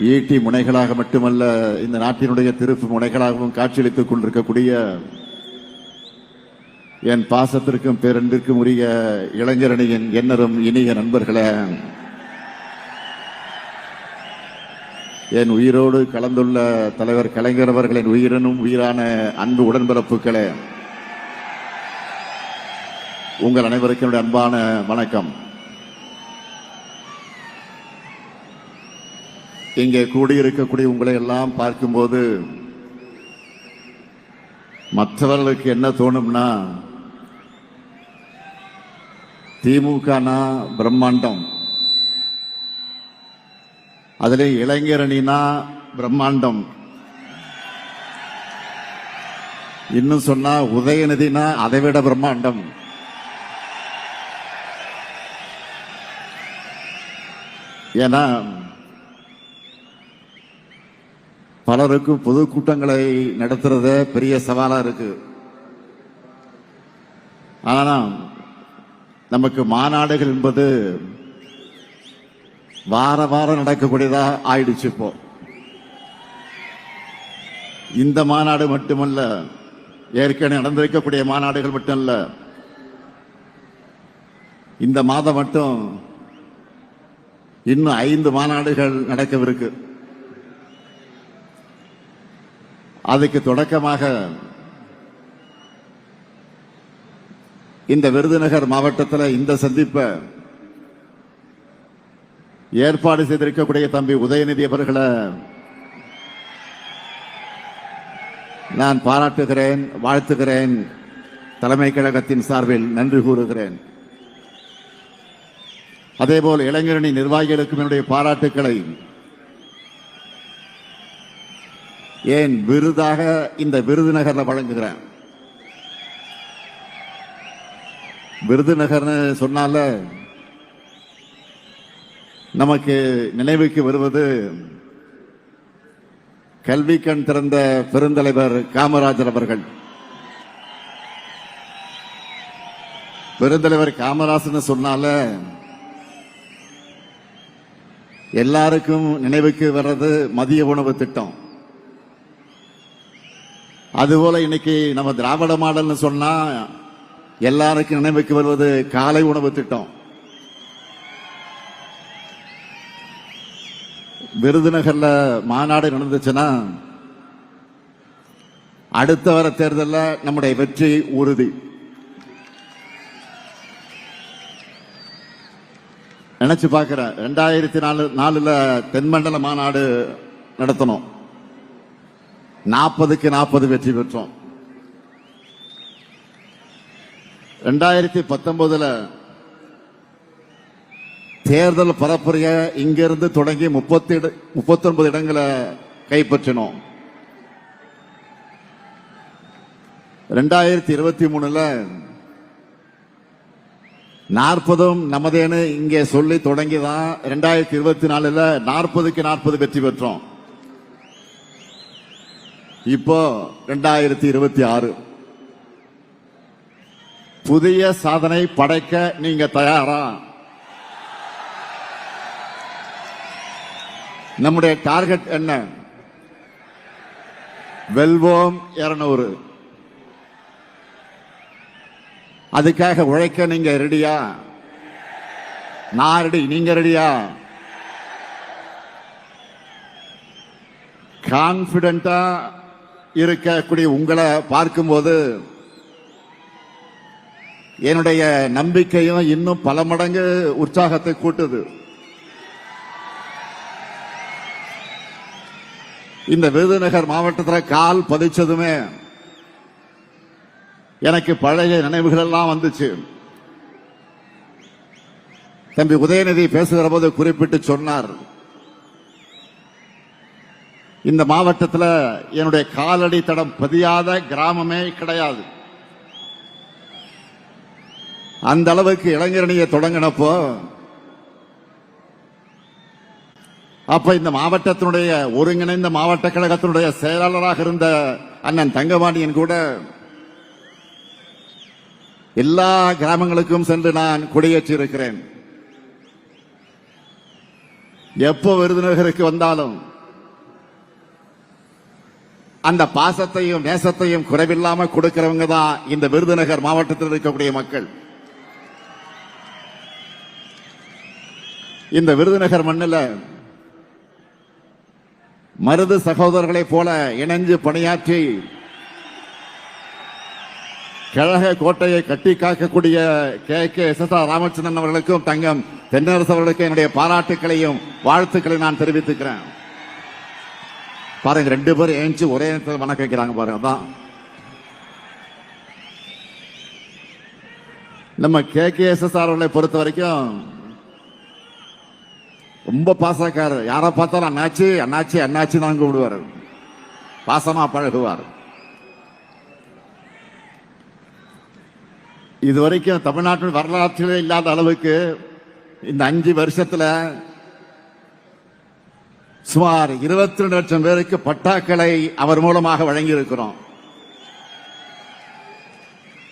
ஈட்டி முனைகளாக மட்டுமல்ல இந்த நாட்டினுடைய திருப்பு முனைகளாகவும் காட்சியளித்துக் கொண்டிருக்கக்கூடிய என் பாசத்திற்கும் பேரன்பிற்கும் உரிய இளைஞரணியின் எண்ணரும் இனிய நண்பர்களே என் உயிரோடு கலந்துள்ள தலைவர் கலைஞர் அவர்களின் உயிரினும் உயிரான அன்பு உடன்பிறப்புகளே உங்கள் அனைவருக்கும் அன்பான வணக்கம். இங்கே கூடியிருக்கக்கூடிய உங்களை எல்லாம் பார்க்கும்போது மற்றவர்களுக்கு என்ன தோணும்னா திமுகனா பிரம்மாண்டம். அதில் இளைஞரணினா பிரம்மாண்டம். இன்னும் சொன்னா உதயநிதினா அதை விட பிரம்மாண்டம். ஏன்னா பலருக்கும் பொதுக்கூட்டங்களை நடத்துறத பெரிய சவாலா இருக்கு. ஆனா நமக்கு மாநாடுகள் என்பது வார வாரம் நடக்கக்கூடியதா ஆயிடுச்சு இப்போ. இந்த மாநாடு மட்டுமல்ல ஏற்கனவே நடந்திருக்கக்கூடிய மாநாடுகள் மட்டும் இல்ல இந்த மாதம் மட்டும் இன்னும் ஐந்து மாநாடுகள் நடக்கவிருக்கு. அதுக்கு தொடக்கமாக இந்த விருதுநகர் மாவட்டத்தில் இந்த சந்திப்பை ஏற்பாடு செய்திருக்கக்கூடிய தம்பி உதயநிதி அவர்களை நான் பாராட்டுகிறேன் வாழ்த்துகிறேன். தலைமை கழகத்தின் சார்பில் நன்றி கூறுகிறேன். அதேபோல் இளைஞரணி நிர்வாகிகளுக்கும் என்னுடைய பாராட்டுக்களை ஏன் விருதாக இந்த விருதுநகரில் வழங்குகிறேன்? விருதுநகர்னு சொன்னால நமக்கு நினைவுக்கு வருவது கல்வி கண் திறந்த பெருந்தலைவர் காமராஜர் அவர்கள். பெருந்தலைவர் காமராஜர்னு சொன்னால எல்லாருக்கும் நினைவுக்கு வர்றது மதிய உணவு திட்டம். அதுபோல இன்னைக்கு நம்ம திராவிட மாடல்னு சொன்னா எல்லாருக்கும் நினைவுக்கு வருவது காலை உணவு திட்டம். விருதுநகர்ல மாநாடு நடந்துச்சுன்னா அடுத்த வர தேர்தலில் நம்முடைய வெற்றி உறுதி. நினைச்சு பார்க்கிறேன் ரெண்டாயிரத்தி நாலு நாலுல தென்மண்டல மாநாடு நடத்தணும். நாற்பதுக்கு நாற்பது வெற்றி பெற்றோம். ரெண்டாயிரத்தி பத்தொன்பதுல தேர்தல் பரப்புரைய இங்கிருந்து தொடங்கி முப்பத்தி முப்பத்தி ஒன்பது இடங்களை கைப்பற்றினோம். ரெண்டாயிரத்தி இருபத்தி மூணுல நாற்பதும் நமதேன்னு இங்கே சொல்லி தொடங்கிதான் ரெண்டாயிரத்தி இருபத்தி நாலுல நாற்பதுக்கு நாற்பது வெற்றி பெற்றோம். இப்போ ரெண்டாயிரத்தி இருபத்தி ஆறு. புதிய சாதனை படைக்க நீங்க தயாரா? நம்முடைய டார்கெட் என்ன? வெல்வோம் இருநூறு. அதுக்காக உழைக்க நீங்க ரெடியா? நான் ரெடி. நீங்க ரெடியா? கான்பிடண்டா இருக்கக்கூடிய உங்களை பார்க்கும்போது என்னுடைய நம்பிக்கையும் இன்னும் பல மடங்கு உற்சாகத்தை கூட்டுது. இந்த விருதுநகர் மாவட்டத்தில் கால் பதிச்சதுமே எனக்கு பழைய நினைவுகள் எல்லாம் வந்துச்சு. தம்பி உதயநிதி பேசுகிற போது குறிப்பிட்டு சொன்னார். இந்த மாவட்டத்தில் என்னுடைய காலடி தடம் பதியாத கிராமமே கிடையாது. அந்த அளவுக்கு இளைஞரணியை தொடங்கினப்போ அப்ப இந்த மாவட்டத்தினுடைய ஒருங்கிணைந்த மாவட்ட கழகத்தினுடைய செயலாளராக இருந்த அண்ணன் தங்கபாண்டியன் கூட எல்லா கிராமங்களுக்கும் சென்று நான் கொடியேற்றி இருக்கிறேன் எப்போ விருதுநகருக்கு வந்தாலும் அந்த பாசத்தையும் நேசத்தையும் குறைவில்லாம கொடுக்கிறவங்க தான் இந்த விருதுநகர் மாவட்டத்தில் இருக்கக்கூடிய மக்கள். இந்த விருதுநகர் மண்ணில் மருது சகோதரர்களைப் போல இணைஞ்சு பணியாற்றி கழக கோட்டையை கட்டி காக்கக்கூடிய K. K. S. S. R. Ramachandran அவர்களுக்கும் தங்கம் தென்னரசு அவர்களுக்கும் என்னுடைய பாராட்டுக்களையும் வாழ்த்துக்களை நான் தெரிவித்துக்கிறேன். பாருங்க ரெண்டு பேரும் ஏஞ்சி ஒரே நேரத்தில் வணக்கம் வைக்கிறாங்க பாருங்க அதான். நம்ம கே கே எஸ் எஸ் அவர்களை பொறுத்த வரைக்கும் ரொம்ப பாசக்காரர். யாரை பார்த்தாலும் அண்ணாச்சி அண்ணாச்சி அண்ணாச்சி தான் கூப்பிடுவார். பாசமா பழகுவார். இது வரைக்கும் தமிழ்நாட்டின் வரலாற்றிலே இல்லாத அளவுக்கு இந்த அஞ்சு வருஷத்தில் சுமார் இருபத்தி ரெண்டு லட்சம் பேருக்கு பட்டாக்களை அவர் மூலமாக வழங்கி இருக்கிறோம்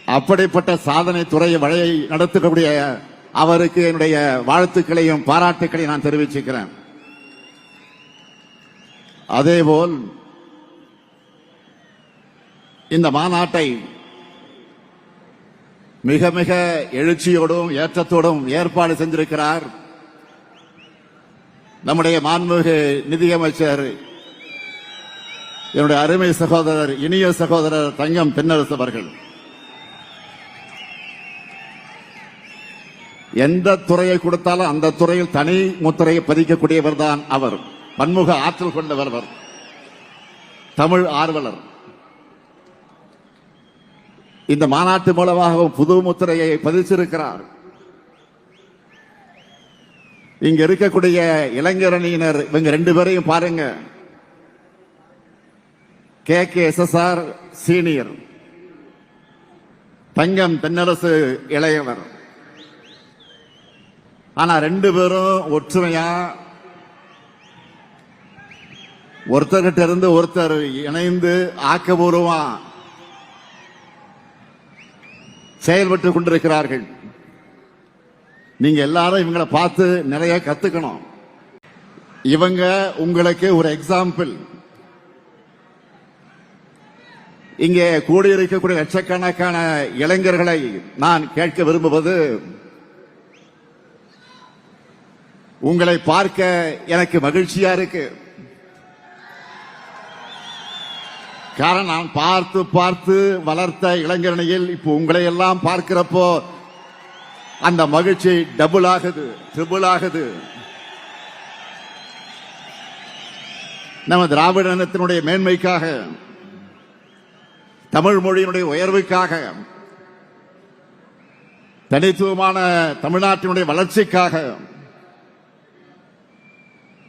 அப்படிப்பட்ட சாதனை துறையை வழியை நடத்தக்கூடிய அவருக்கு என்னுடைய வாழ்த்துக்களையும் பாராட்டுக்களையும் நான் தெரிவிச்சுக்கிறேன். அதேபோல் இந்த மாநாட்டை மிக மிக எழுச்சியோடும் ஏற்றத்தோடும் ஏற்பாடு செஞ்சிருக்கிறார் நம்முடைய மாண்புமிகு நிதியமைச்சர் என்னுடைய அருமை சகோதரர் இனிய சகோதரர் தங்கம் தென்னரசு அவர்கள். எந்த துறையை கொடுத்தாலும் அந்த துறையில் தனி முத்திரையை பதிக்கக்கூடியவர் தான் அவர். பன்முக ஆற்றல் கொண்டவர் அவர். தமிழ் ஆர்வலர். இந்த மாநாட்டு மூலமாக புது முத்திரையை பதிச்சிருக்கிறார். இங்க இருக்கக்கூடிய இளைஞரணியினர் இவங்க ரெண்டு பேரையும் பாருங்க. K K S S R senior. Thangam Thennarasu இளையவர். ஆனா ரெண்டு பேரும் ஒற்றுமையா? ஒருத்தர்கிட்ட இருந்து ஒருத்தர் இணைந்து ஆக்கபூர்வமா செயல்பட்டு கொண்டிருக்கிறார்கள். நீங்க எல்லாரும் இவங்களை பார்த்து நிறைய கத்துக்கணும். இவங்க உங்களுக்கு ஒரு எக்ஸாம்பிள் இங்கே கூடியிருக்கக்கூடிய லட்சக்கணக்கான இளைஞர்களை நான் கேட்க விரும்புவது உங்களை பார்க்க எனக்கு மகிழ்ச்சியா இருக்கு. காரணம் நான் பார்த்து பார்த்து வளர்த்த இளைஞரணியில் இப்போ உங்களை எல்லாம் பார்க்கிறப்போ அந்த மகிழ்ச்சி டபுள் ஆகுது ட்ரிபிள் ஆகுது நம்ம திராவிட இனத்தினுடைய மேன்மைக்காக தமிழ் மொழியினுடைய உயர்வுக்காக தனித்துவமான தமிழ்நாட்டினுடைய வளர்ச்சிக்காக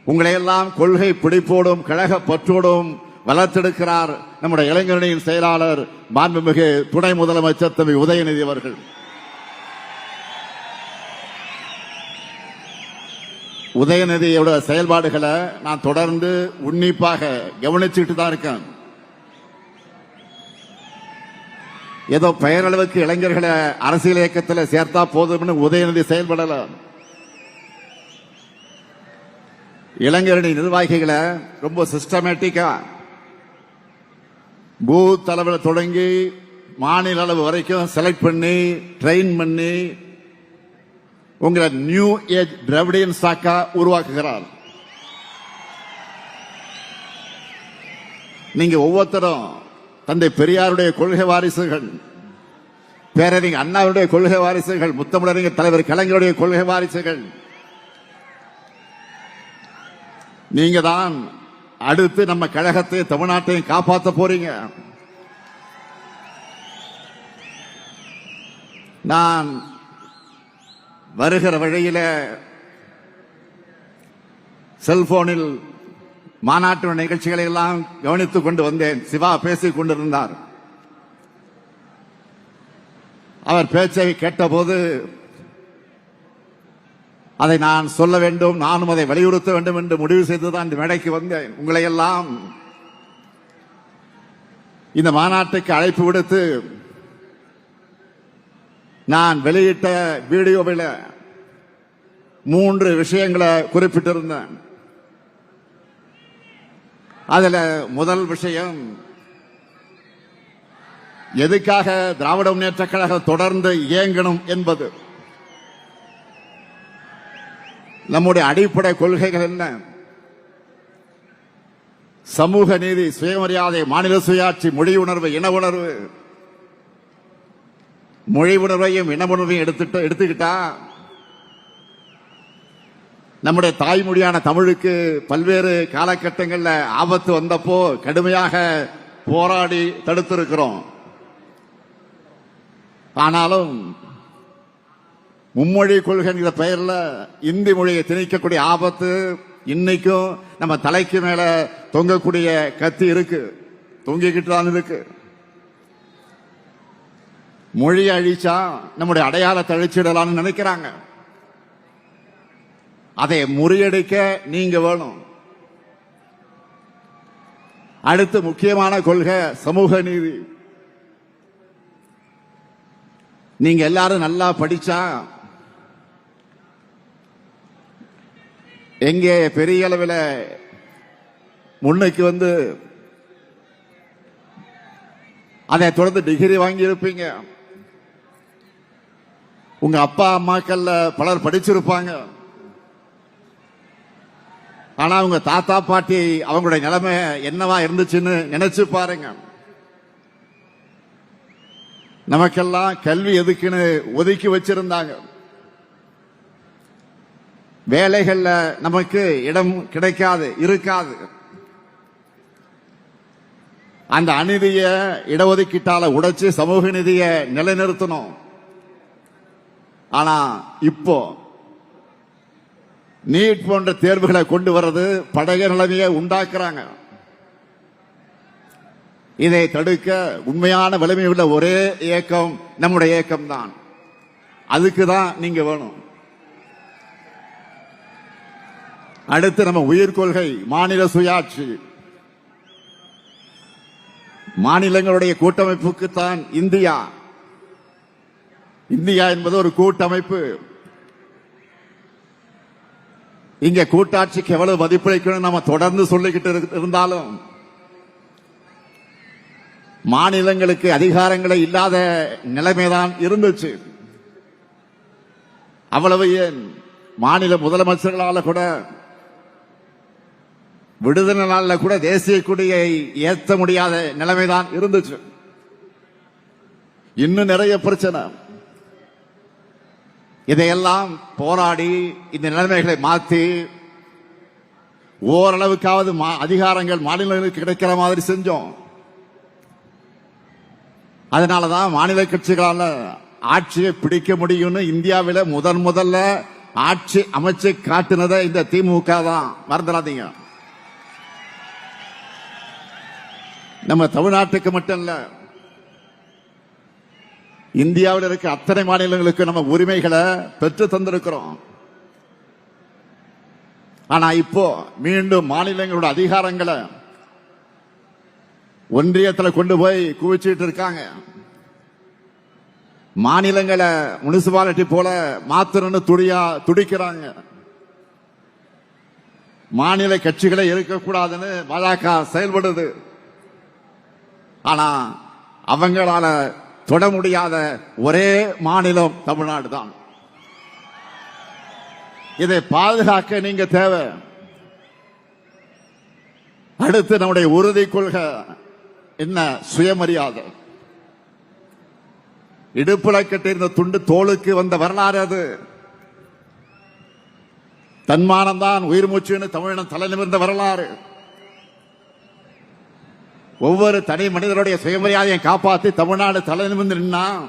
உங்களை எல்லாம் கொள்கை பிடிப்போடும் கழக பற்றோடும் வளர்த்தெடுக்கிறார் நம்முடைய இளைஞரணியின் செயலாளர் மாண்புமிகு துணை முதலமைச்சர் தம்பி உதயநிதி அவர்கள். உதயநிதியோட செயல்பாடுகளை நான் தொடர்ந்து உன்னிப்பாக கவனிச்சுட்டு தான் இருக்கேன். ஏதோ பெயரளவுக்கு இளைஞர்களை அரசியல் இயக்கத்தில் சேர்த்தா போதும்னு உதயநிதி செயல்படல. இளைஞரணி நிர்வாகிகளை ரொம்ப சிஸ்டமேட்டிக்கா பூத் அளவில் தொடங்கி மாநில அளவு வரைக்கும் செலக்ட் பண்ணி ட்ரெயின் பண்ணி உங்களை நியூ ஏஜ் திராவிடியன் சாக்கா உருவாக்குகிறார். நீங்க ஒவ்வொருத்தரும் தந்தை பெரியாருடைய கொள்கை வாரிசுகள் பேரறிஞர் அண்ணாவுடைய கொள்கை வாரிசுகள் முத்தமிழறிஞர் தலைவர் கலைஞருடைய கொள்கை வாரிசுகள். நீங்க தான் அடுத்து நம்ம கழகத்தை தமிழ்நாட்டையும் காப்பாற்ற போறீங்க. நான் வருகிற வழியில செல்போனில் மாநாட்டு நிகழ்ச்சிகளை எல்லாம் கவனித்துக் கொண்டு வந்தேன். சிவா பேசிக் கொண்டிருந்தார். அவர் பேச்சை கேட்டபோது அதை நான் சொல்ல வேண்டும் நானும் அதை வலியுறுத்த வேண்டும் என்று முடிவு செய்துதான் இந்த மேடைக்கு வந்தேன். உங்களையெல்லாம் இந்த மாநாட்டுக்கு அழைப்பு விடுத்து நான் வெளியிட்ட வீடியோவில் மூன்று விஷயங்களை குறிப்பிட்டிருந்தேன். அதில் முதல் விஷயம் எதுக்காக திராவிட முன்னேற்ற கழகம் தொடர்ந்து இயங்கணும் என்பது. நம்முடைய அடிப்படை கொள்கைகள் என்ன? சமூக நீதி சுயமரியாதை மாநில சுயாட்சி மொழி உணர்வு இன உணர்வு மொழி உணர்வையும் இன உணர்வையும் எடுத்துட்டு எடுத்துக்கிட்டா நம்முடைய தாய்மொழியான தமிழுக்கு பல்வேறு காலகட்டங்களில் ஆபத்து வந்தப்போ கடுமையாக போராடி தடுத்திருக்கிறோம். ஆனாலும் மும்மொழி கொள்கைங்கிற பெயரில் இந்தி மொழியை திணிக்கக்கூடிய ஆபத்து இன்னைக்கும் நம்ம தலைக்கு மேல தொங்கக்கூடிய கத்தி இருக்கு. தொங்கிக்கிட்டு தான் இருக்கு. மொழியை அழிச்சா நம்முடைய அடையாளத்தை அழிச்சிடலாம்னு நினைக்கிறாங்க. அதை முறியடிக்க நீங்க வேணும். அடுத்து முக்கியமான கொள்கை சமூக நீதி. நீங்க எல்லாரும் நல்லா படிச்சா எங்கே பெரிய அளவில் முன்னைக்கு வந்து அதை தொடர்ந்து டிகிரி வாங்கி இருப்பீங்க உங்க அப்பா அம்மாக்கள்ல பலர் படிச்சிருப்பாங்க. ஆனா உங்க தாத்தா பாட்டி அவங்களுடைய நிலைமை என்னவா இருந்துச்சுன்னு நினைச்சு பாருங்க. நமக்கெல்லாம் கல்வி எதுக்குன்னு ஒதுக்கி வச்சிருந்தாங்க. வேலைகள்ல நமக்கு இடம் கிடைக்காது இருக்காது. அந்த அநீதிய இடஒதுக்கீட்டால உடைச்சு சமூக நிதியை நிலைநிறுத்தணும். ஆனா இப்போ நீட் போன்ற தேர்வுகளை கொண்டு வர்றது பழைய நிலைமையை உண்டாக்குறாங்க. இதை தடுக்க உண்மையான வலிமை உள்ள ஒரே இயக்கம் நம்முடைய இயக்கம் தான் அதுக்கு தான் நீங்க வேணும். அடுத்து நம்ம உயிர் கொள்கை மாநில சுயாட்சி. மாநிலங்களுடைய கூட்டமைப்புக்கு தான் இந்தியா இந்தியா என்பது ஒரு கூட்டமைப்பு. இங்க கூட்டாட்சிக்கு எவ்வளவு மதிப்பளிக்கணும் நம்ம தொடர்ந்து சொல்லிக்கிட்டு இருந்தாலும் மாநிலங்களுக்கு அதிகாரங்களை இல்லாத நிலைமைதான் இருந்துச்சு. அவ்வளவு ஏன்? மாநில முதலமைச்சர்களால கூட விடுதலை நாளில் கூட தேசிய கொடியை ஏற்ற முடியாத நிலைமைதான் இருந்துச்சு. இன்னும் நிறைய பிரச்சனை. இதையெல்லாம் போராடி இந்த நிலைமைகளை மாற்றி ஓரளவுக்காவது மா- அதிகாரங்கள் மாநிலங்களுக்கு கிடைக்கிற மாதிரி செஞ்சோம். அதனாலதான் மாநில கட்சிகளால ஆட்சியை பிடிக்க முடியும்னு இந்தியாவில முதன் முதல்ல ஆட்சி அமைச்சு காட்டினதை இந்த திமுக தான். மறந்துடாதீங்க. நம்ம தமிழ்நாட்டுக்கு மட்டும் இல்லை இந்தியாவில் இருக்க அத்தனை மாநிலங்களுக்கு நம்ம உரிமைகளை பெற்று தந்திருக்கிறோம். ஆனா இப்போ மீண்டும் மாநிலங்களோட அதிகாரங்களை ஒன்றியத்தில் கொண்டு போய் குவிச்சிட்டு இருக்காங்க. மாநிலங்களை முனிசிபாலிட்டி போல மாத்தணும்னு துடியா துடிக்கிறாங்க. மாநில கட்சிகளை இருக்கக்கூடாதுன்னு பாஜக செயல்படுது. ஆனா அவங்களால தொட முடியாத ஒரே மாநிலம் தமிழ்நாடு தான். இதை பாதுகாக்க நீங்க தேவை. அடுத்து நம்முடைய உறுதி கொள்கை என்ன? சுயமரியாதை. இடுப்புல கட்டியிருந்த துண்டு தோளுக்கு வந்த வரலாறு அது. தன்மானம் தான் உயிர் மூச்சுன்னு தமிழினம் தலை நிமிர்ந்த வரலாறு. ஒவ்வொரு தனி மனிதருடைய சுயமரியாதையை காப்பாத்தி தமிழ்நாடு தலை நிமிர்ந்து நின்னா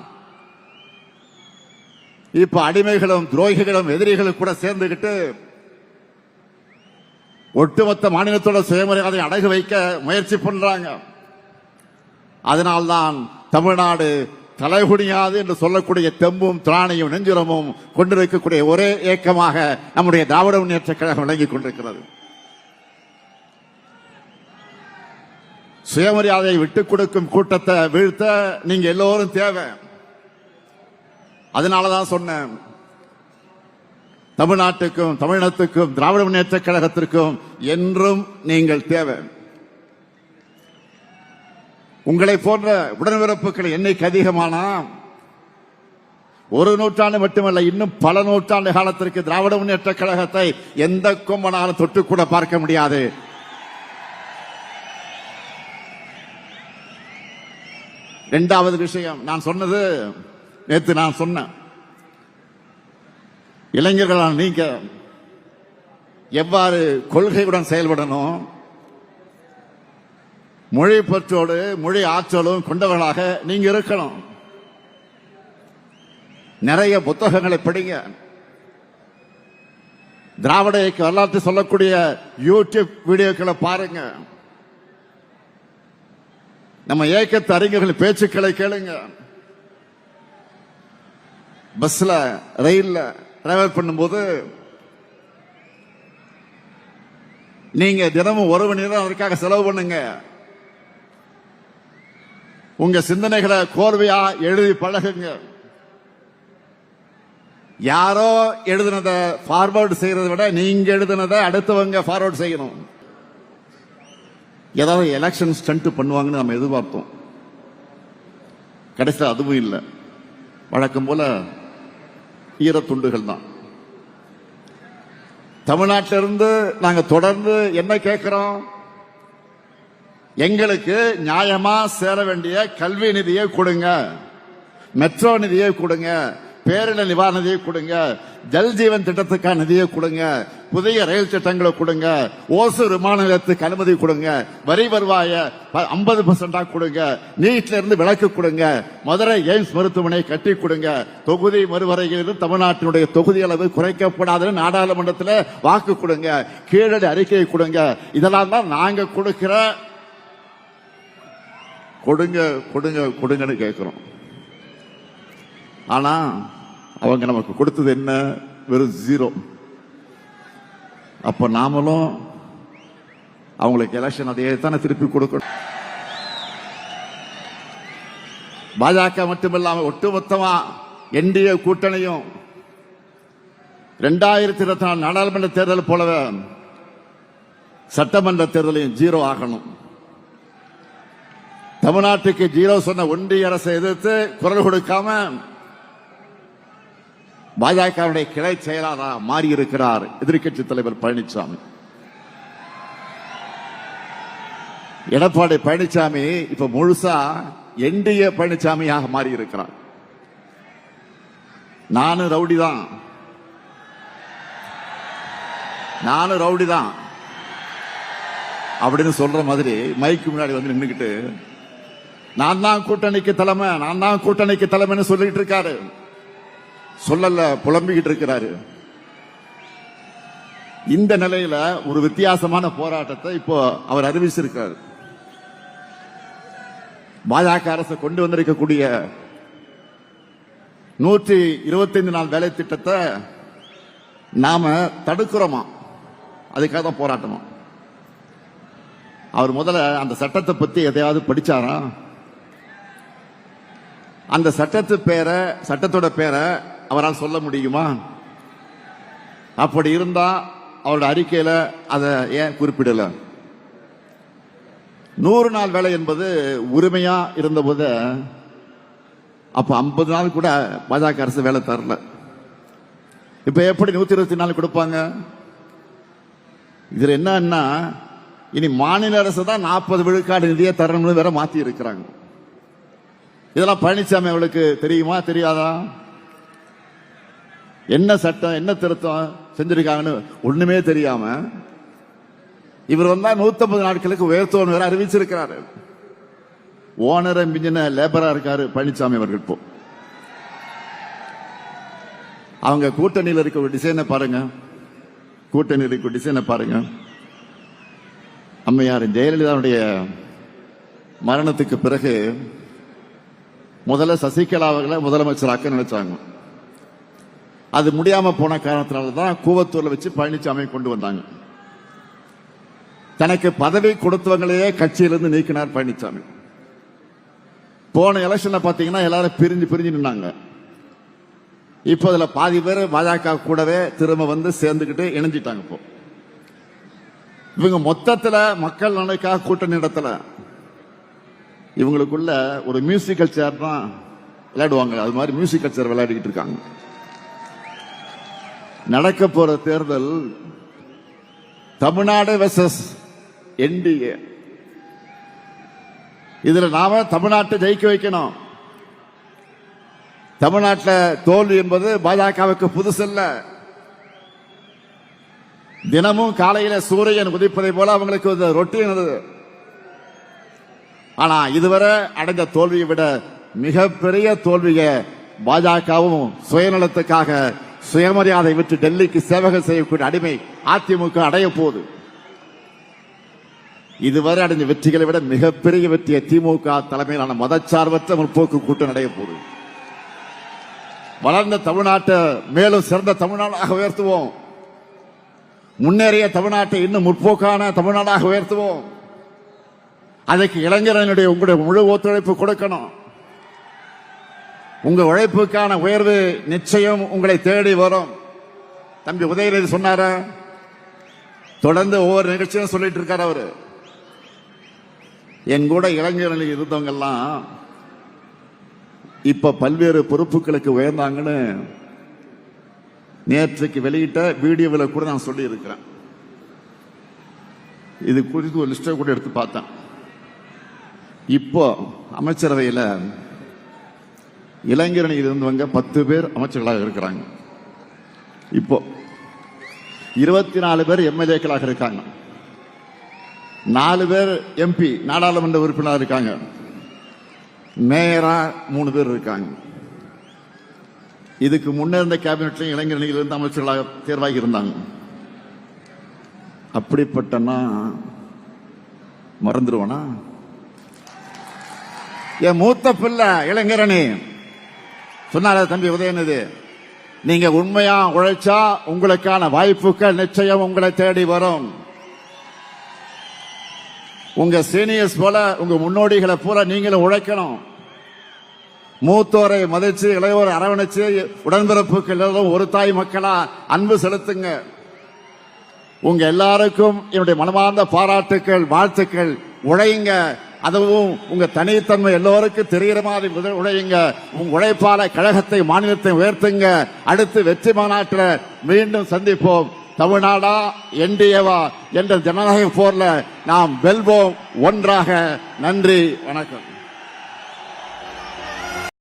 இப்ப அடிமைகளும் துரோகிகளும் எதிரிகளும் கூட சேர்ந்துகிட்டு ஒட்டுமொத்த மாநிலத்தோட சுயமரியாதை அடகு வைக்க முயற்சி பண்றாங்க. அதனால்தான் தமிழ்நாடு தலைகுனியாது என்று சொல்லக்கூடிய தெம்பும் திராணையும் நெஞ்சுரமும் கொண்டிருக்கக்கூடிய ஒரே இயக்கமாக நம்முடைய திராவிட முன்னேற்ற கழகம் விளங்கிக் கொண்டிருக்கிறது. சுயமரியாதையை விட்டுக் கொடுக்கும் கூட்டத்தை வீழ்த்த நீங்க எல்லோரும் தேவை. அதனாலதான் சொன்னேன். தமிழ்நாட்டுக்கும் தமிழினத்துக்கும் திராவிட முன்னேற்ற கழகத்திற்கும் என்றும் நீங்கள் தேவை. உங்களை போன்ற உடன்பிறப்புகள் எண்ணிக்கை அதிகமானா? ஒரு நூற்றாண்டு மட்டுமல்ல இன்னும் பல நூற்றாண்டு காலத்திற்கு திராவிட முன்னேற்ற கழகத்தை எந்த கொம்பனாலும் தொட்டு கூட பார்க்க முடியாது. இரண்டாவது விஷயம் நான் சொன்னது நேத்து நான் சொன்னேன். இளைஞர்களால் நீங்க எவ்வாறு கொள்கையுடன் செயல்படணும்? மொழி பற்றோடு மொழி ஆற்றலும் கொண்டவர்களாக நீங்க இருக்கணும். நிறைய புத்தகங்களை படிங்க. திராவிட இயக்க வரலாற்று சொல்லக்கூடிய யூடியூப் வீடியோக்களை பாருங்க. நம்ம ஏக்கத்து அறிஞர்கள் பேச்சுக்களை கேளுங்க. பஸ்ல ரயில்ல டிராவல் பண்ணும்போது நீங்க தினமும் ஒரு மணி நேரம் அதற்காக செலவு பண்ணுங்க. உங்க சிந்தனைகளை கோர்வையா எழுதி பழகுங்க. யாரோ எழுதுனதை ஃபார்வர்டு செய்யறதை விட நீங்க எழுதுனதை அடுத்தவங்க ஃபார்வர்டு செய்யணும். ஏதாவது எலெக்ஷன் ஸ்டண்ட் பண்ணுவாங்கன்னு நம்ம எதிர்பார்த்தோம். கடைசியில் அதுவும் இல்லை. வழக்கம் போல ஈரத்துண்டுகள் தான் தமிழ்நாட்டிலிருந்து நாங்கள் தொடர்ந்து என்ன கேட்கிறோம்? எங்களுக்கு நியாயமா சேர வேண்டிய கல்வி நிதியை கொடுங்க. மெட்ரோ நிதியை கொடுங்க. பேரிடர் நிவாரண நிதியை கொடுங்க. ஜல் ஜீவன் திட்டத்துக்கான நிதியை கொடுங்க. புதிய ரயில் திட்டங்களை கொடுங்க. ஓசூர் விமான நிலையத்துக்கு அனுமதி கொடுங்க. வரி வருவாய ஐம்பது பர்சன்டா கொடுங்க. நீட்ல இருந்து விலக்கு கொடுங்க. மதுரை எய்ம்ஸ் மருத்துவமனை கட்டி கொடுங்க. தொகுதி மறுவரையில் தமிழ்நாட்டினுடைய தொகுதி அளவு குறைக்கப்படாதுன்னு நாடாளுமன்றத்தில் வாக்கு கொடுங்க. கீழடி அறிக்கையை கொடுங்க. இதெல்லாம் தான் நாங்க கொடுக்கிற கொடுங்க கொடுங்க கொடுங்கன்னு கேட்கிறோம். ஆனா அவங்க நமக்கு கொடுத்தது என்ன? வெறும் ஜீரோ அப்ப நாமளும் அவங்களுக்கு எலெக்ஷன் அதே தானே திருப்பி கொடுக்கணும். பாஜக மட்டுமில்லாம ஒட்டுமொத்தமா என்டிஏ கூட்டணியும் ரெண்டாயிரத்தி இருபத்தி நாலு நாடாளுமன்ற தேர்தல் போலவே சட்டமன்ற தேர்தலையும் ஜீரோ ஆகணும். தமிழ்நாட்டுக்கு ஜீரோ சொன்ன ஒன்றிய அரசை எதிர்த்து குரல் கொடுக்காம பாஜகவுடைய கிளை செயலாளராக மாறி இருக்கிறார் எதிர்க்கட்சி தலைவர் பழனிசாமி. எடப்பாடி பழனிசாமி இப்ப முழுசா என்டிஏ பழனிசாமியாக மாறி இருக்கிறார் நானும் ரவுடி தான். நானும் ரவுடி தான். அப்படின்னு சொல்ற மாதிரி மைக்கு முன்னாடி வந்து நின்னுக்கிட்டு நான் தான் கூட்டணிக்கு தலைமை நான் தான் கூட்டணிக்கு தலைமைன்னு சொல்லிட்டு இருக்காரு. சொல்லல புலம்பிக்கிட்டு இருக்கிறாரு. இந்த நிலையில ஒரு வித்தியாசமான போராட்டத்தை இப்போ அவர் அறிவிச்சிருக்காரு. பாஜக அரசு கொண்டு வந்திருக்கக்கூடிய நூற்றி இருபத்தைந்து நாள் வேலை திட்டத்தை நாம தடுக்கிறோமா? அதுக்காக தான் போராட்டமா? அவர் முதல்ல அந்த சட்டத்தை பத்தி எதையாவது படிச்சாரா? அந்த சட்டத்து பேரை சட்டத்தோட பேரை அவரால் சொல்ல முடியுமா? அப்படி இருந்தா அவரோட அறிக்கையில அதை ஏன் குறிப்பிடல? நூறு நாள் வேலை என்பது உரிமையா இருந்தபோது அப்ப ஐம்பது நாள் கூட பாஜக அரசு வேலை தரல. இப்ப எப்படி நூத்தி இருபத்தி நாலு கொடுப்பாங்க? இதுல என்னன்னா இனி மாநில அரசு தான் நாற்பது விழுக்காடு நிதியை தரணும்னு வேற மாத்தி இருக்கிறாங்க. இதெல்லாம் பழனிசாமி அவளுக்கு தெரியுமா தெரியாதா? என்ன சட்டம் என்ன திருத்தம் செஞ்சிருக்காங்கன்னு ஒண்ணுமே தெரியாம இவர் வந்தா 150 நாட்களுக்கு உயர்த்தோன் வேற அறிவிச்சிருக்கிறாரு. ஓனரை மிஞ்சின லேபரா இருக்காரு பழனிசாமி அவர்கள் இப்போ அவங்க கூட்டணியில் இருக்க ஒரு டிசைனை பாருங்க. கூட்டணியில் இருக்க டிசைனை பாருங்க. அம்மையார் ஜெயலலிதாவுடைய மரணத்துக்கு பிறகு முதல்ல சசிகலா அவர்களை முதலமைச்சராக்க நினைச்சாங்க. அது முடியாம போன காரணத்தினால தான் கூவத்தூர்ல வச்சு பழனிசாமி கொண்டு வந்தாங்க. தனக்கு பதவி கொடுத்தவங்களையே கட்சியிலிருந்து நீக்கினார் பழனிசாமி போன எலெக்ஷன்ல பாத்தீங்கன்னா எல்லாரும் பிரிஞ்சு பிரிஞ்சு நின்னாங்க. இப்போ அதுல பாதி பேர் பாஜக கூடவே திரும்ப வந்து சேர்ந்துக்கிட்டு இணைஞ்சிட்டாங்க இப்போ. இவங்க மொத்தத்துல மக்கள் நலனுக்காக கூட்டணி இடத்துல இவங்களுக்குள்ள ஒரு மியூசிக்கல் சேர் தான் விளையாடுவாங்க. அது மாதிரி மியூசிக்கல் சேர் விளையாடிக்கிட்டு இருக்காங்க. நடக்க போற தேர்தல் தமிழ்நாடு வெர்சஸ் என்டிஏ இதுல நாம தமிழ்நாட்டை ஜெயிக்க வைக்கணும். தமிழ்நாட்டில் தோல்வி என்பது பாஜகவுக்கு புதுசல்ல. தினமும் காலையில சூரியன் உதிப்பதை போல அவங்களுக்கு ஒரு ரொட்டீன் ஆனா இதுவரை அடைந்த தோல்வியை விட மிகப்பெரிய தோல்வியை பாஜகவும் சுயநலத்துக்காக சுயமரியாதை விட்டு டெல்லிக்கு சேவகம் செய்யக்கூடிய அடிமை அதிமுக அடைய போது இதுவரை அடைந்த வெற்றிகளை விட மிகப்பெரிய வெற்றியை திமுக தலைமையிலான மதச்சார்பற்ற முற்போக்கு கூட்டம் அடைய போகுது. வளர்ந்த தமிழ்நாட்டை மேலும் சிறந்த தமிழ்நாடாக உயர்த்துவோம். முன்னேறிய தமிழ்நாட்டை இன்னும் முற்போக்கான தமிழ்நாடாக உயர்த்துவோம். அதற்கு இளைஞர்களுடைய உங்களுடைய முழு ஒத்துழைப்பு கொடுக்கணும். உங்க உழைப்புக்கான உயர்வு நிச்சயம் உங்களை தேடி வரும். தம்பி உதயநிதி சொன்னார? தொடர்ந்து ஒவ்வொரு நிகழ்ச்சியும் சொல்லிட்டு இருக்கார் அவரு. என் கூட இளைஞர்கள் இருந்தவங்க எல்லாம் இப்ப பல்வேறு பொறுப்புகளுக்கு உயர்ந்தாங்கன்னு நேற்றுக்கு வெளியிட்ட வீடியோவில் கூட நான் சொல்லி இருக்கிறேன் இது குறித்து ஒரு லிஸ்ட்டை கூட எடுத்து பார்த்தேன். இப்போ அமைச்சரவையில் இளைஞரணியில் இருந்தவங்க பத்து பேர் அமைச்சர்களாக இருக்கிறாங்க. இப்போ இருபத்தி நாலு பேர் எம்எல்ஏக்களாக இருக்காங்க. நாலு பேர் எம்பி நாடாளுமன்ற உறுப்பினர் இருக்காங்க. மேயரா மூணு பேர் இருக்காங்க. இதுக்கு முன்னே இருந்த கேபினெட்லையும் இளைஞரணியில் இருந்து அமைச்சர்களாக தேர்வாகி இருந்தாங்க. அப்படிப்பட்டனா மறந்துடுவானா என் மூத்த பிள்ளை இளைஞரணி. சொன்னார தம்பி உதயநிதி நீங்க உண்மையா உழைச்சா உங்களுக்கான வாய்ப்புகள் நிச்சயம் உங்களை தேடி வரும். உங்க சீனியர்ஸ் போல உங்க முன்னோடிகளை போல நீங்களும் உழைக்கணும். மூத்தோரை மதிச்சு இளையோரை அரவணைச்சு உடன்பிறப்புகள் ஒரு தாய் மக்களா அன்பு செலுத்துங்க. உங்க எல்லாருக்கும் என்னுடைய மனமார்ந்த பாராட்டுக்கள் வாழ்த்துக்கள். உழையுங்க. அதுவும் உங்க தனித்தன்மை எல்லோருக்கும் தெரிகிற மாதிரி முதல் உழையுங்க. உங்க உழைப்பால கழகத்தை மாநிலத்தை உயர்த்துங்க. அடுத்து வெற்றி மாநாட்டில் மீண்டும் சந்திப்போம். தமிழ்நாடா என்டிஏவா என்ற ஜனநாயக போர்ல நாம் வெல்வோம். ஒன்றாக நன்றி வணக்கம்.